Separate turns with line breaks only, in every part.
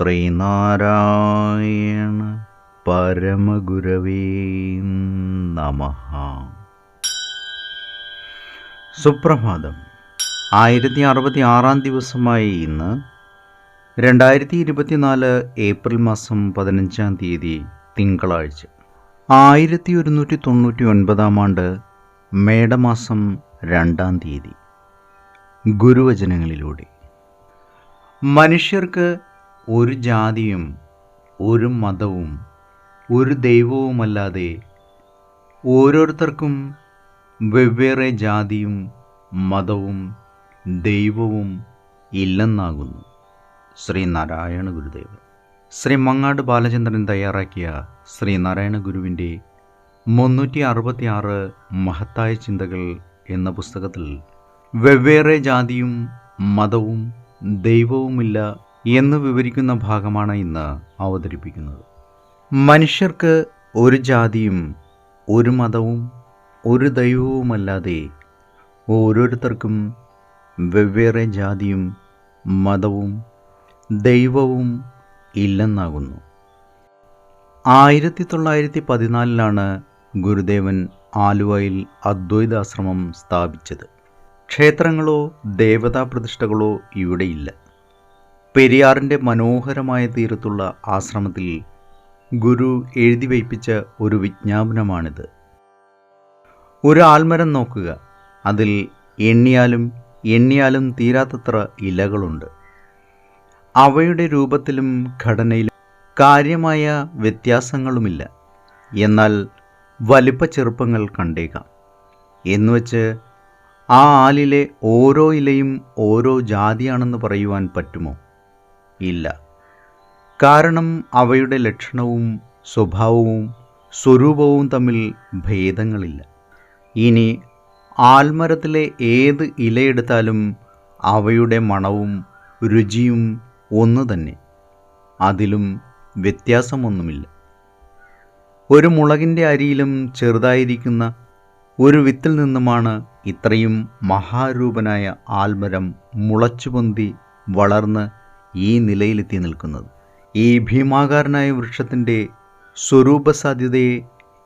ശ്രീനാരായണ പരമഗുരവേ നമ. സുപ്രഭാതം. ആയിരത്തി അറുപത്തി ആറാം ദിവസമായി ഇന്ന് രണ്ടായിരത്തി ഇരുപത്തിനാല് ഏപ്രിൽ മാസം പതിനഞ്ചാം തീയതി തിങ്കളാഴ്ച. ആയിരത്തി ഒരുന്നൂറ്റി തൊണ്ണൂറ്റി ഒൻപതാം ആണ്ട് മേടമാസം രണ്ടാം തീയതി. ഗുരുവചനങ്ങളിലൂടെ. മനുഷ്യർക്ക് ഒരു ജാതിയും ഒരു മതവും ഒരു ദൈവവുമല്ലാതെ ഓരോരുത്തർക്കും വെവ്വേറെ ജാതിയും മതവും ദൈവവും ഇല്ലെന്നാകുന്നു. ശ്രീ നാരായണ ഗുരുദേവൻ. ശ്രീ മങ്ങാട് ബാലചന്ദ്രൻ തയ്യാറാക്കിയ ശ്രീ നാരായണ ഗുരുവിന്റെ മുന്നൂറ്റി അറുപത്തി ആറ് മഹത്തായ ചിന്തകൾ എന്ന പുസ്തകത്തിൽ വെവ്വേറെ ജാതിയും മതവും ദൈവവുമില്ല എന്ന് വിവരിക്കുന്ന ഭാഗമാണ് ഇന്ന് അവതരിപ്പിക്കുന്നത്. മനുഷ്യർക്ക് ഒരു ജാതിയും ഒരു മതവും ഒരു ദൈവവുമല്ലാതെ ഓരോരുത്തർക്കും വെവ്വേറെ ജാതിയും മതവും ദൈവവും ഇല്ലെന്നാകുന്നു. ആയിരത്തി തൊള്ളായിരത്തി പതിനാലിലാണ് ഗുരുദേവൻ ആലുവയിൽ അദ്വൈതാശ്രമം സ്ഥാപിച്ചത്. ക്ഷേത്രങ്ങളോ ദേവതാ പ്രതിഷ്ഠകളോ ഇവിടെയില്ല. പെരിയാറിന്റെ മനോഹരമായ തീരത്തുള്ള ആശ്രമത്തിൽ ഗുരു എഴുതി വയ്പ്പിച്ച ഒരു വിജ്ഞാപനമാണിത്. ഒരു ആൽമരം നോക്കുക. അതിൽ എണ്ണിയാലും എണ്ണിയാലും തീരാത്തത്ര ഇലകളുണ്ട്. അവയുടെ രൂപത്തിലും ഘടനയിലും കാര്യമായ വ്യത്യാസങ്ങളുമില്ല. എന്നാൽ വലിപ്പ ചെറുപ്പങ്ങൾ കണ്ടേക്കാം. എന്നുവച്ച് ആ ആലിലെ ഓരോ ഇലയും ഓരോ ജാതിയാണെന്ന് പറയുവാൻ പറ്റുമോ? ഇല്ല. കാരണം അവയുടെ ലക്ഷണവും സ്വഭാവവും സ്വരൂപവും തമ്മിൽ ഭേദങ്ങളില്ല. ഇനി ആൽമരത്തിലെ ഏത് ഇലയെടുത്താലും അവയുടെ മണവും രുചിയും ഒന്നു തന്നെ. അതിലും വ്യത്യാസമൊന്നുമില്ല. ഒരു മുളകിന്റെ അരിയിലും ചെറുതായിരിക്കുന്ന ഒരു വിത്തിൽ നിന്നുമാണ് ഇത്രയും മഹാരൂപനായ ആൽമരം മുളച്ചുപൊന്തി വളർന്ന് ഈ നിലയിലെത്തി നിൽക്കുന്നത്. ഈ ഭീമാകാരനായ വൃക്ഷത്തിന്റെ സ്വരൂപസാധ്യതയെ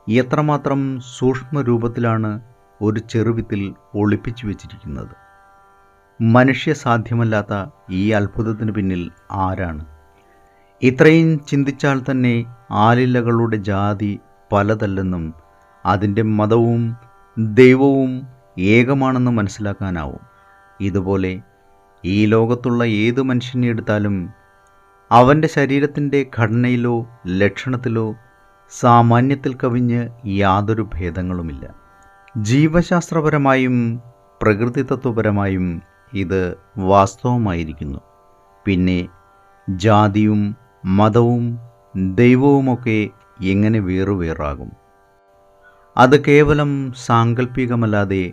എത്രമാത്രം സൂക്ഷ്മരൂപത്തിലാണ് ഒരു ചെറുവിത്തിൽ ഒളിപ്പിച്ചു വച്ചിരിക്കുന്നത്. മനുഷ്യ സാധ്യമല്ലാത്ത ഈ അത്ഭുതത്തിന് പിന്നിൽ ആരാണ്? ഇത്രയും ചിന്തിച്ചാൽ തന്നെ ആലിലകളുടെ ജാതി പലതല്ലെന്നും അതിന്റെ മതവും ദൈവവും ഏകമാണെന്ന് മനസ്സിലാക്കാനാവും. ഇതുപോലെ ഈ ലോകത്തുള്ള ഏത് മനുഷ്യനെ എടുത്താലും അവന്റെ ശരീരത്തിന്റെ ഘടനയിലോ ലക്ഷണത്തിലോ സാമാന്യത്തിൽ കവിഞ്ഞ് യാതൊരു ഭേദങ്ങളുമില്ല. ജീവശാസ്ത്രപരമായും പ്രകൃതിതത്വപരമായും ഇത് വാസ്തവമായിരിക്കുന്നു. പിന്നെ ജാതിയും മതവും ദൈവവുമൊക്കെ എങ്ങനെ വേറുവേറാകും? അത് കേവലം സാങ്കല്പികമല്ലാതെ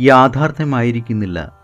യാഥാർത്ഥ്യമായിരിക്കുന്നില്ല.